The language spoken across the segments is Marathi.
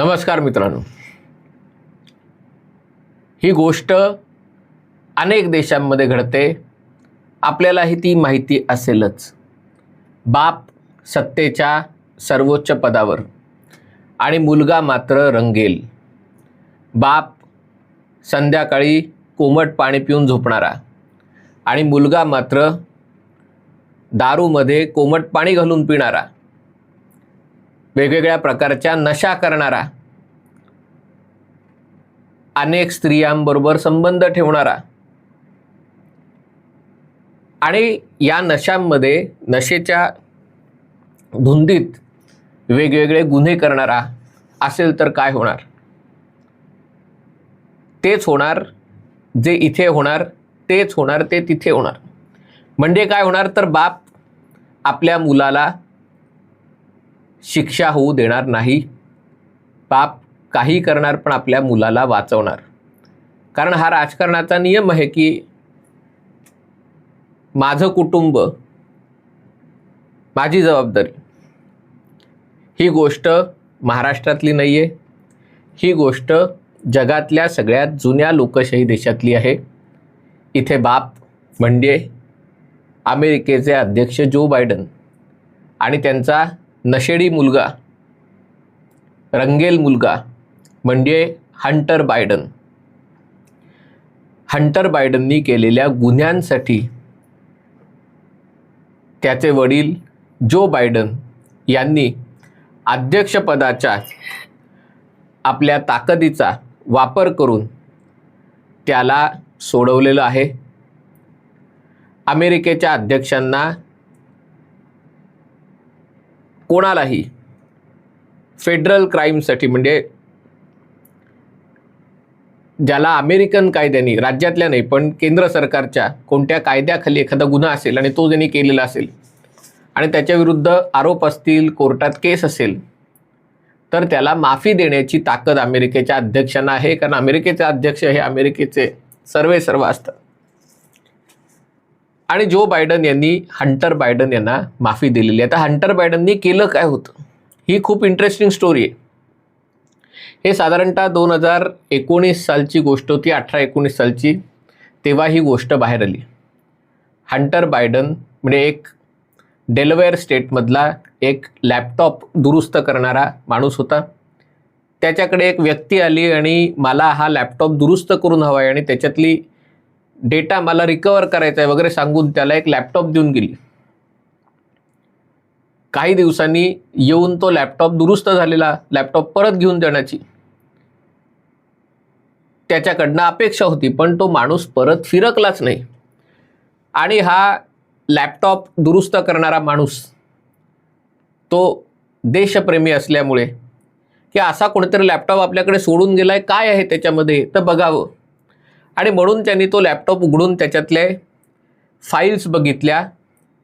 नमस्कार मित्रांनो. ही गोष्ट अनेक देशांमध्ये घडते. आपल्यालाही ती माहिती असेलच. बाप सत्तेच्या सर्वोच्च पदावर आणि मुलगा मात्र रंगेल. बाप संध्याकाळी कोमट पाणी पिऊन झोपणारा आणि मुलगा मात्र दारूमध्ये कोमट पाणी घालून पिणारा. वेगवेगळ्या प्रकारच्या नशा करणारा अनेक स्त्रियांबरोबर संबंध ठेवणारा आणि या नशांमध्ये नशेच्या धुंदीत वेगवेगळे गुन्हे करणारा असेल तर काय होणार? तेच होणार जे इथे होणार तेच होणार ते तिथे होणार. म्हणजे काय होणार? तर बाप आपल्या मुलाला शिक्षा होऊ देणार नाही. बाप काही करणार पण आपल्या मुलाला वाचवणार. कारण हा राजकारणाचा नियम आहे की माझं कुटुंब माझी जबाबदारी ही गोष्ट महाराष्ट्रातली नाही आहे ही गोष्ट जगातल्या सगळ्यात जुन्या लोकशाही देशातली आहे. इथे बाप म्हणजे अमेरिकेचे अध्यक्ष जो बायडन आणि त्यांचा नशेडी मुलगा रंगेल मुलगा म्हणजे हंटर बायडन. हंटर बायडननी केलेल्या गुन्ह्यांसाठी त्याचे वडील जो बायडन यांनी अध्यक्षपदाच्या आपल्या ताकदीचा वापर करून त्याला सोडवलेलं आहे. अमेरिकेच्या अध्यक्षांना कोणालाही फेडरल क्राईमसाठी म्हणजे ज्याला अमेरिकन कायद्याने राज्यातल्या नाही पण केंद्र सरकारच्या कोणत्या कायद्याखाली एखादा गुन्हा असेल आणि तो त्यांनी केलेला असेल आणि त्याच्याविरुद्ध आरोप असतील कोर्टात केस असेल तर त्याला माफी देण्याची ताकद अमेरिकेच्या अध्यक्षांना आहे. कारण अमेरिकेचे अध्यक्ष हे अमेरिकेचे सर्वे सर्व असतात. आणि जो बायडन यांनी हंटर बायडन यांना माफी दिलेली आहे. आता हंटर बायडननी केलं काय होतं? ही खूप इंटरेस्टिंग स्टोरी आहे. हे साधारणतः दोन हजार एकोणीस सालची गोष्ट होती अठरा एकोणीस सालची तेव्हा ही गोष्ट बाहेर आली. हंटर बायडन म्हणजे एक डेलवेअर स्टेटमधला एक लॅपटॉप दुरुस्त करणारा माणूस होता. त्याच्याकडे एक व्यक्ती आली आणि मला हा लॅपटॉप दुरुस्त करून हवा आहे आणि त्याच्यातली डेटा मला रिकवर करायचा आहे वगैरे सांगून त्याला एक लॅपटॉप देऊन गेली. काही दिवसांनी येऊन तो लॅपटॉप दुरुस्त झालेला लॅपटॉप परत घेऊन देण्याची. त्याच्याकडनं अपेक्षा होती पण तो माणूस परत फिरकलाच नाही. आणि हा लॅपटॉप दुरुस्त करणारा माणूस तो देशप्रेमी असल्यामुळे की असा कोणीतरी लॅपटॉप आपल्याकडे सोडून गेलाय काय आहे त्याच्यामध्ये? तर बघावं. आणि म्हणून त्यांनी तो लॅपटॉप उघडून त्याच्यातले फाईल्स बघितल्या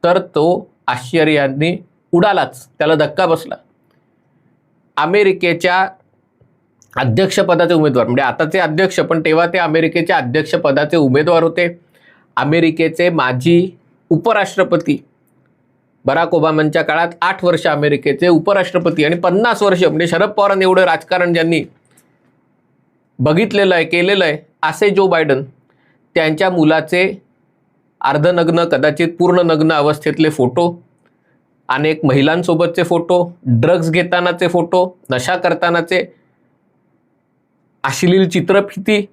तर तो आश्चर्याने उडालाच. त्याला धक्का बसला. अमेरिकेच्या अध्यक्षपदाचे उमेदवार म्हणजे आताचे अध्यक्ष पण तेव्हा ते अमेरिकेच्या अध्यक्षपदाचे उमेदवार होते. अमेरिकेचे माजी उपराष्ट्रपती बराक ओबामांच्या काळात आठ वर्ष अमेरिकेचे उपराष्ट्रपती आणि पन्नास वर्ष म्हणजे शरद पवारांनी एवढं राजकारण ज्यांनी बघितलेलं आहे केलेलं आहे असे जो बायडन त्यांच्या मुलाचे अर्धनग्न कदाचित पूर्ण नग्न अवस्थेतले फोटो अनेक महिलांसोबतचे फोटो ड्रग्ज घेतानाचे फोटो नशा करतानाचे अश्लील चित्रफिती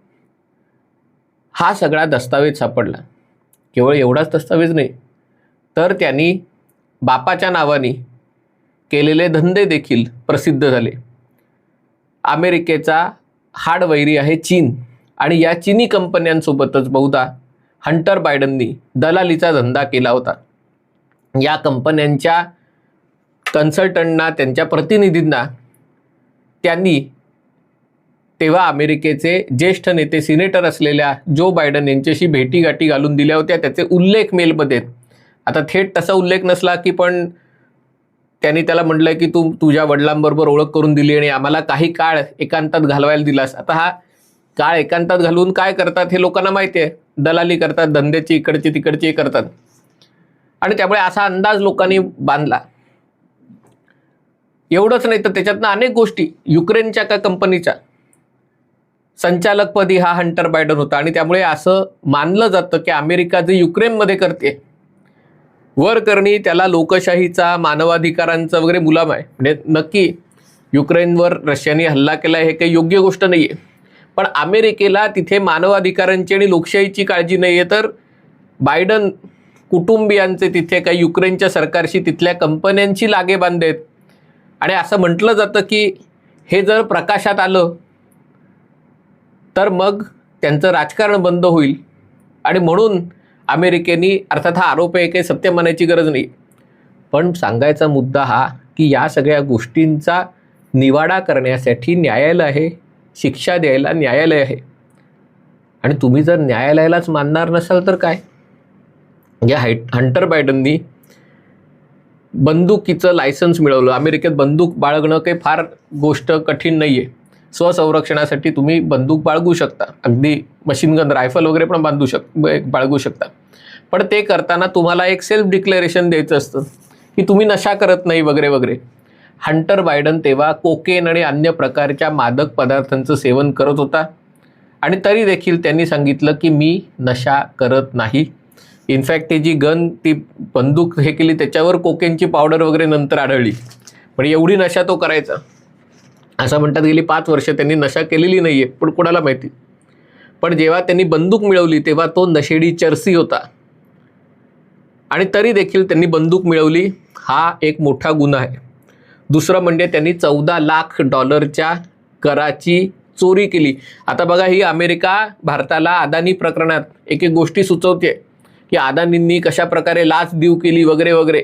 हा सगळा दस्तावेज सापडला. केवळ एवढाच दस्तावेज नाही तर त्यांनी बापाच्या नावाने केलेले धंदे देखील प्रसिद्ध झाले. अमेरिकेचा हाडवैरी आहे चीन. आणि या चिनी कंपन्यांसोबतच बहुधा हंटर बायडननी दलालीचा धंदा केला होता. या कंपन्यांच्या कन्सल्टंटना त्यांच्या प्रतिनिधींना त्यांनी तेव्हा अमेरिकेचे ज्येष्ठ नेते सिनेटर असलेल्या जो बायडन यांच्याशी भेटीगाठी घालून दिल्या होत्या. त्याचे उल्लेख मेलमध्ये आता थेट तसा उल्लेख नसला की पण त्यांनी त्याला म्हटलं की तू तुझ्या वडिलांबरोबर ओळख करून दिली आणि आम्हाला काही काळ एकांतात घालवायला दिलास. आता हा काळ एकांतात घालून काय करतात हे लोकांना माहिती आहे. दलाली करतात धंद्याची इकडची तिकडची करतात. आणि त्यामुळे असा अंदाज लोकांनी बांधला. एवढंच नाही तर त्याच्यातनं अनेक गोष्टी. युक्रेनच्या का कंपनीच्या? संचालकपदी हा हंटर बायडन होता. आणि त्यामुळे असं मानलं जातं की अमेरिका जे युक्रेनमध्ये करते वर करणी त्याला लोकशाहीचा मानवाधिकारांचा वगैरे मुलाम आहे. म्हणजे नक्की युक्रेनवर रशियाने हल्ला केला हे काही योग्य गोष्ट नाही आहे पण अमेरिकेला तिथे मानवाधिकारांची आणि लोकशाहीची काळजी नाही आहे तर बायडन कुटुंबियांचे तिथे काही युक्रेनच्या सरकारशी तिथल्या कंपन्यांची लागे बांधेत आणि असं म्हटलं जातं की हे जर प्रकाशात आलं तर मग त्यांचं राजकारण बंद होईल. आणि म्हणून अमेरिकेने अर्थात हा आरोप आहे काही सत्य मानायची गरज नाही. पण सांगायचा मुद्दा हा की या सगळ्या गोष्टींचा निवाडा करण्यासाठी न्यायालय आहे. शिक्षा द्यायला न्यायालय आहे. आणि तुम्ही जर न्यायालयालाच मानणार नसाल तर काय? या हाय हंटर बायडननी बंदुकीचं लायसन्स मिळवलं. अमेरिकेत बंदूक बाळगणं काही फार गोष्ट कठीण नाही आहे स्वसंरक्षणासाठी तुम्ही बंदूक बाळगू शकता. अगदी मशीनगन रायफल वगैरे पण बांधू शक बाळगू शकता. पण ते करताना तुम्हाला एक सेल्फ डिक्लेरेशन द्यायचं असतं की तुम्ही नशा करत नाही वगैरे वगैरे. हंटर बायडन तेव्हा कोकेन आणि अन्य प्रकारच्या मादक पदार्थांचं सेवन करत होता. आणि तरी देखील त्यांनी सांगितलं की मी नशा करत नाही. इनफॅक्ट ती जी गन ती बंदूक हे केली त्याच्यावर कोकेनची पावडर वगैरे नंतर आढळली. पण एवढी नशा तो करायचा. असं म्हणतात गेली पाच वर्ष त्यांनी नशा केलेली नाही आहे पण कोणाला माहिती? पण जेव्हा त्यांनी बंदूक मिळवली तेव्हा तो नशेडी चर्सी होता. आणि तरी देखील त्यांनी बंदूक मिळवली. हा एक मोठा गुन्हा आहे. दुसरं म्हणजे त्यांनी चौदा लाख डॉलरच्या कराची चोरी केली. आता बघा ही अमेरिका भारताला अदानी प्रकरणात एक एक गोष्टी सुचवते. की अदानींनी कशा प्रकारे लाच देऊ केली वगैरे वगैरे.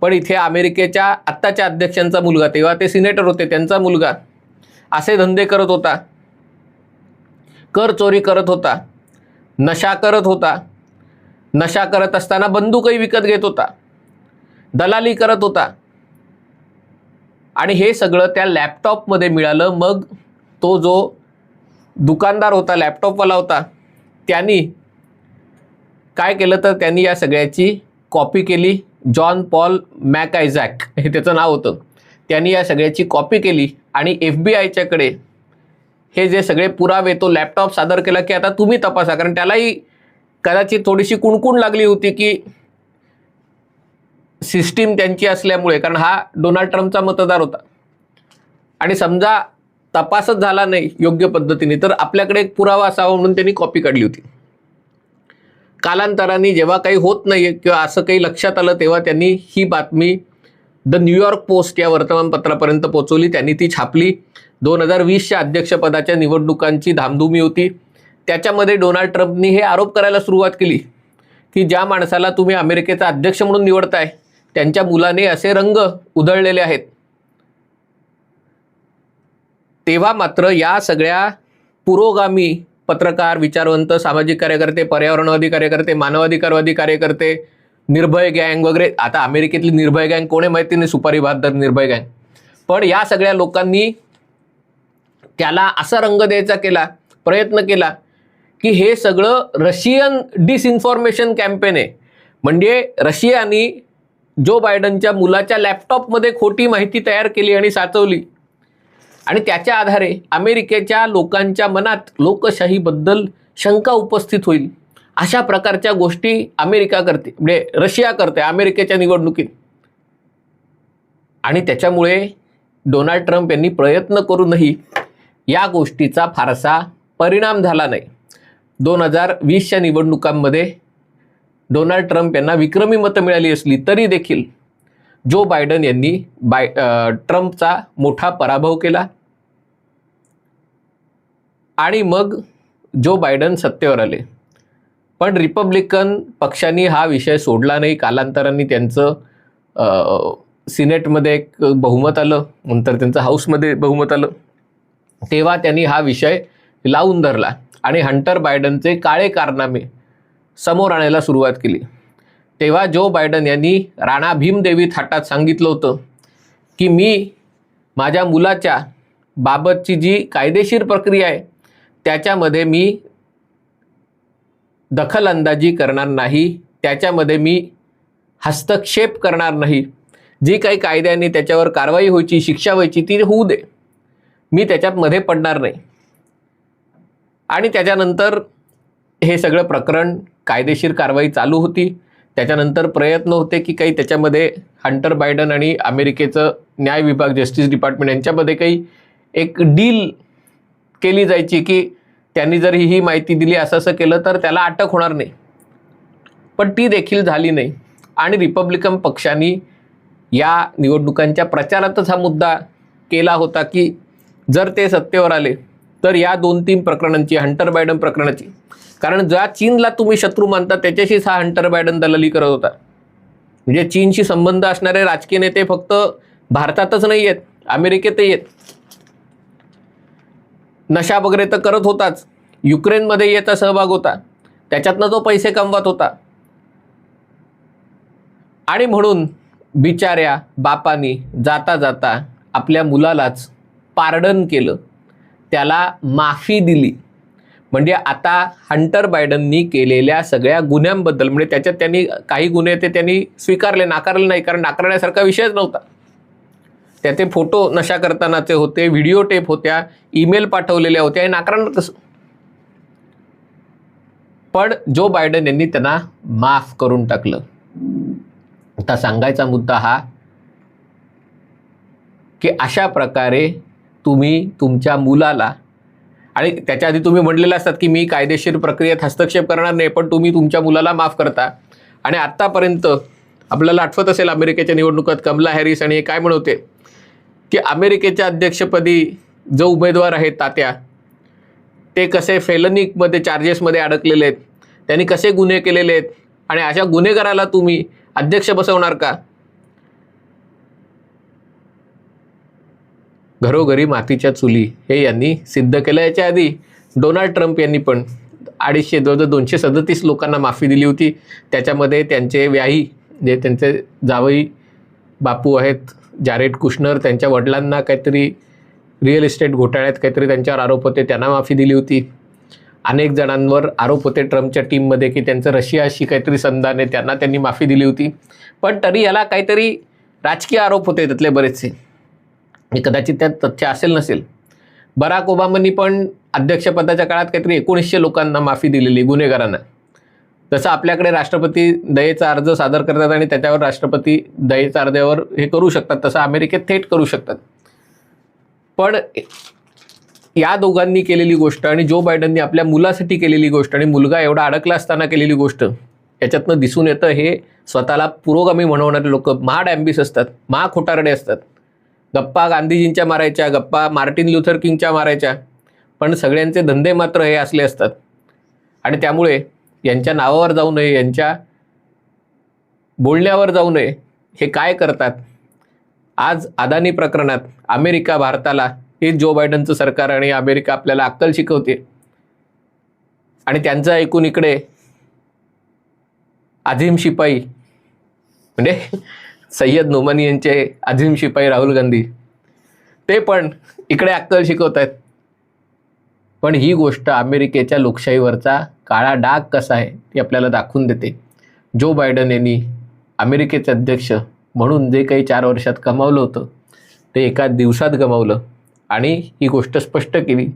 पण इथे अमेरिकेच्या आत्ताच्या अध्यक्षांचा मुलगा तेव्हा ते सिनेटर होते त्यांचा मुलगा असे धंदे करत होता. कर चोरी करत होता. नशा करत होता. नशा करत असताना बंदूकही विकत घेत होता. दलाली करत होता. आणि हे सगळं त्या लॅपटॉपमध्ये मिळालं. मग तो जो दुकानदार होता लॅपटॉपवाला होता त्यांनी काय केलं तर त्यांनी या सगळ्याची कॉपी केली. जॉन पॉल मॅकायझॅक हे त्याचं नाव होतं. त्यांनी या सगळ्याची कॉपी केली आणि एफ बी आयच्याकडे हे जे सगळे पुरावे तो लॅपटॉप सादर केला की आता तुम्ही तपासा. कारण त्यालाही कदाचित थोडीशी कुणकुण लागली होती की सिस्टीम त्यांची असल्यामुळे कारण हा डोनाल्ड ट्रम्पचा मतदार होता. आणि समजा तपासच झाला नाही योग्य पद्धतीने तर आपल्याकडे एक पुरावा असावा म्हणून त्यांनी कॉपी काढली होती. कालांतराने जेव्हा काही होत नाही किंवा असं काही लक्षात आलं तेव्हा त्यांनी ही बातमी द न्यूयॉर्क पोस्ट या वर्तमानपत्रापर्यंत पोहोचवली. त्यांनी ती छापली. दोन हजार वीसच्या अध्यक्षपदाच्या निवडणुकांची धामधुमी होती. त्याच्यामध्ये डोनाल्ड ट्रम्पनी हे आरोप करायला सुरुवात केली की ज्या माणसाला तुम्ही अमेरिकेचा अध्यक्ष म्हणून निवडताय त्यांच्या मुलाने असे रंग उधळलेले आहेत. तेव्हा मात्र या सगळ्या पुरोगामी पत्रकार विचारवंत सामाजिक कार्यकर्ते पर्यावरणवादी कार्यकर्ते मानवाधिकारवादी कार्यकर्ते निर्भय गँग वगैरे आता अमेरिकेतली निर्भय गँग कोणी माहिती नाही सुपारी बहादर निर्भय गँग. पण या सगळ्या लोकांनी त्याला असा रंग द्यायचा केला प्रयत्न केला की हे सगळं रशियन डिसइन्फॉर्मेशन कॅम्पेन आहे. म्हणजे रशियानी जो बायडनच्या मुलाच्या लॅपटॉपमध्ये खोटी माहिती तयार केली आणि साचवली. आणि त्याच्या आधारे अमेरिकेच्या लोकांच्या मनात लोकशाहीबद्दल शंका उपस्थित होईल. अशा प्रकारच्या गोष्टी अमेरिका करते म्हणजे रशिया करते अमेरिकेच्या निवडणुकीत. आणि त्याच्यामुळे डोनाल्ड ट्रम्प यांनी प्रयत्न करूनही या गोष्टीचा फारसा परिणाम झाला नाही. दोन हजार वीसच्या निवडणुकांमध्ये डोनाल्ड ट्रम्प यांना विक्रमी मतं मिळाली असली तरी देखील जो बायडन यांनी बाय ट्रम्पचा मोठा पराभव केला. आणि मग जो बायडन सत्तेवर आले. पण रिपब्लिकन पक्षांनी हा विषय सोडला नाही. कालांतराने त्यांचं सिनेटमध्ये एक बहुमत आलं. नंतर त्यांचं हाऊसमध्ये बहुमत आलं. तेव्हा त्यांनी हा विषय लावून धरला. आणि हंटर बायडनचे काळे कारनामे समोर आणायला सुरुवात केली. तेव्हा जो बायडन यांनी राणा भीमदेवी थाटात सांगितलं होतं की मी माझ्या मुलाच्या बाबतची जी कायदेशीर प्रक्रिया आहे त्याच्यामध्ये मी दखलंदाजी करणार नाही त्याच्यामध्ये मी हस्तक्षेप करणार नाही जी काही कायद्याने त्याच्यावर कारवाई व्हायची शिक्षा व्हायची ती होऊ दे. मी त्याच्यात मध्ये पडणार नाही. आणि त्याच्यानंतर हे सगळं प्रकरण कायदेशीर कारवाई चालू होती. त्याच्यानंतर प्रयत्न होते की काही त्याच्यामध्ये हंटर बायडन आणि अमेरिकेचं न्याय विभाग जस्टिस डिपार्टमेंट यांच्यामध्ये काही एक डील केली जायची की त्यांनी जर ही माहिती दिली असं असं केलं तर त्याला अटक होणार नाही. पण ती देखील झाली नाही. आणि रिपब्लिकन पक्षाने या निवडणुकांच्या प्रचारातच हा मुद्दा केला होता की जर ते सत्तेवर आले तर या दोन तीन प्रकरणांची हंटर बायडन प्रकरणाची कारण ज्या चीनला तुम्ही शत्रू मानता त्याच्याशीच हा हंटर बायडन दलाली करत होता. म्हणजे चीनशी संबंध असणारे राजकीय नेते फक्त भारतातच नाही आहेत अमेरिकेतही आहेत. नशा वगैरे तर करत होताच. युक्रेनमध्ये याचा सहभाग होता. त्याच्यातनं तो पैसे कमवत होता. आणि म्हणून बिचाऱ्या बापानी जाता जाता आपल्या मुलालाच पार्डन केलं. त्याला माफी दिली. म्हणजे आता हंटर बायडननी केलेल्या सगळ्या गुन्ह्यांबद्दल म्हणजे त्याच्यात त्यांनी काही गुन्हे ते त्यांनी स्वीकारले नाकारले नाही कारण नाकारण्यासारखा विषयच नव्हता. त्याचे फोटो नशा करतानाचे होते व्हिडिओ टेप होत्या ईमेल पाठवलेल्या होत्या हे नाकारणार कसं पण जो बायडन यांनी त्यांना माफ करून टाकलं. आता सांगायचा मुद्दा हा की अशा प्रकारे तुम्ही तुमच्या मुलाला आणि त्याच्या आधी तुम्ही म्हणलेलं असतात की मी कायदेशीर प्रक्रियेत हस्तक्षेप करणार नाही पण तुम्ही तुमच्या मुलाला माफ करता. आणि आत्तापर्यंत आपल्याला आठवत असेल अमेरिकेच्या निवडणुकात कमला हॅरिस आणि हे काय म्हणवते की अमेरिकेच्या अध्यक्षपदी जो उमेदवार आहेत तात्या ते कसे फेलनिकमध्ये चार्जेसमध्ये अडकलेले आहेत त्यांनी कसे गुन्हे केलेले आहेत आणि अशा गुन्हेगाराला तुम्ही अध्यक्ष बसवणार का? घरोघरी मातीच्या चुली हे यांनी सिद्ध केलं याच्या आधी डोनाल्ड ट्रम्प यांनी पण अडीचशे जवळजवळ दोनशे सदतीस लोकांना माफी दिली होती. त्याच्यामध्ये त्यांचे व्याही जे त्यांचे जावई बापू आहेत जारेड कुशनर त्यांच्या वडिलांना काहीतरी रिअल इस्टेट घोटाळ्यात काहीतरी त्यांच्यावर आरोप होते त्यांना माफी दिली होती. अनेक जणांवर आरोप होते ट्रम्पच्या टीममध्ये की त्यांचं रशियाशी काहीतरी संधान आहे त्यांना त्यांनी माफी दिली होती. पण तरी याला काहीतरी राजकीय आरोप होते त्यातले बरेचसे. हे कदाचित त्यात तथ्य असेल नसेल. बराक ओबामांनी पण अध्यक्षपदाच्या काळात काहीतरी एकोणीसशे लोकांना माफी दिलेली गुन्हेगारांना. जसं आपल्याकडे राष्ट्रपती दयेचा अर्ज सादर करतात आणि त्याच्यावर राष्ट्रपती दयेचा अर्जावर हे करू शकतात तसं अमेरिकेत थेट करू शकतात. पण या दोघांनी केलेली गोष्ट आणि जो बायडननी आपल्या मुलासाठी केलेली गोष्ट आणि मुलगा एवढा अडकला असताना केलेली गोष्ट याच्यातनं दिसून येतं हे स्वतःला पुरोगामी म्हणवणारे लोक महाड ॲम्बिस असतात महा खोटारडे असतात. गप्पा गांधीजींच्या मारायच्या गप्पा मार्टिन लुथर किंगच्या मारायच्या. पण सगळ्यांचे धंदे मात्र हे असले असतात. आणि त्यामुळे यांच्या नावावर जाऊ नये यांच्या बोलण्यावर जाऊ नये हे काय करतात? आज अदानी प्रकरणात अमेरिका भारताला हे जो बायडनचं सरकार आणि अमेरिका आपल्याला अक्कल शिकवते. आणि त्यांचं ऐकून इकडे आझिम शिपाई म्हणजे सय्यद नोमानी यांचे आझिम शिपाई राहुल गांधी. ते पण इकडे अक्कल शिकवत आहेत. पण ही गोष्ट अमेरिकेच्या लोकशाहीवरचा काळा डाग कसा आहे ती आपल्याला दाखवून देते. जो बायडन यांनी अमेरिकेचे अध्यक्ष म्हणून जे काही चार वर्षात कमावलं होतं ते एका दिवसात गमावलं. आणि ही गोष्ट स्पष्ट केली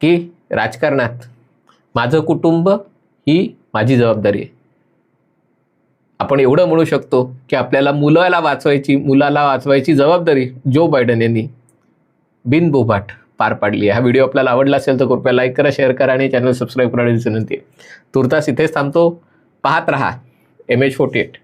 की राजकारणात माझं कुटुंब ही माझी जबाबदारी आहे. आपण एवढं म्हणू शकतो की आपल्याला मुलाला वाचवायची मुलाला वाचवायची जबाबदारी जो बायडन यांनी बिनबोभाट पार पाडली हा व्हिडिओ आपल्याला आवडला असेल तर कृपया लाईक करा शेअर करा आणि चॅनल सबस्क्राईब करायची विनंती आहे तुर्तास इथेच थांबतो. पाहत रहा एम एच फोर्टी एट